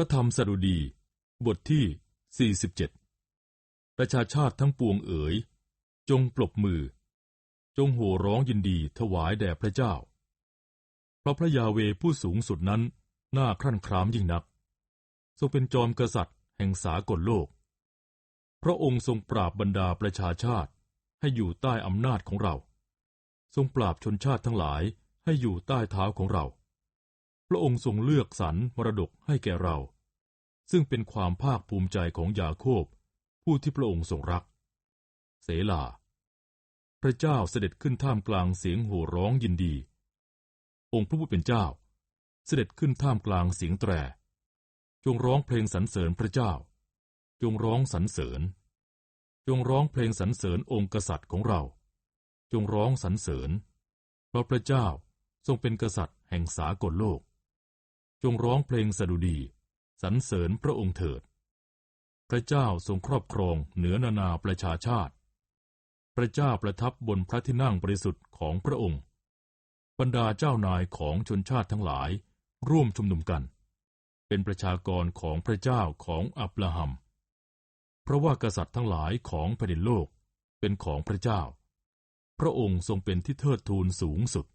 พระธรรมสดุดี บทที่ 47 ประชาชาติทั้งปวงเอ๋ย จงปรบมือ จงโห่ร้องยินดีถวายแด่พระเจ้า เพราะพระยาเวผู้สูงสุดนั้น น่าครั่นครามยิ่งนัก ทรงเป็นจอมกษัตริย์แห่งสากลโลก พระองค์ทรงปราบบรรดาประชาชาติให้อยู่ใต้อำนาจของเรา ทรงปราบชนชาติทั้งหลายให้อยู่ใต้เท้าของเรา พระองค์ทรงเลือกสรรมรดกให้แก่เรา ซึ่งเป็นความภาคภูมิใจของยาโคบ ผู้ที่พระองค์ทรงรัก เสลา พระเจ้าเสด็จขึ้นท่ามกลางเสียงโห่ร้องยินดี องค์พระผู้เป็นเจ้า เสด็จขึ้นท่ามกลางเสียงแตร จงร้องเพลงสรรเสริญพระเจ้า จงร้องสรรเสริญ จงร้องเพลงสรรเสริญองค์กษัตริย์ของเรา จงร้องสรรเสริญ เพราะพระเจ้าทรงเป็นกษัตริย์แห่งสากลโลก จงร้องเพลงสดุดีสรรเสริญพระองค์เถิด พระเจ้าทรงครอบครองเหนือนานาประชาชาติ พระเจ้าประทับบนพระที่นั่งบริสุทธิ์ของพระองค์ บรรดาเจ้านายของชนชาติทั้งหลายร่วมชุมนุมกัน เป็นประชากรของพระเจ้าของอับราฮัม เพราะว่ากษัตริย์ทั้งหลายของแผ่นดินโลกเป็นของพระเจ้า พระองค์ทรงเป็นที่เทิดทูนสูงสุด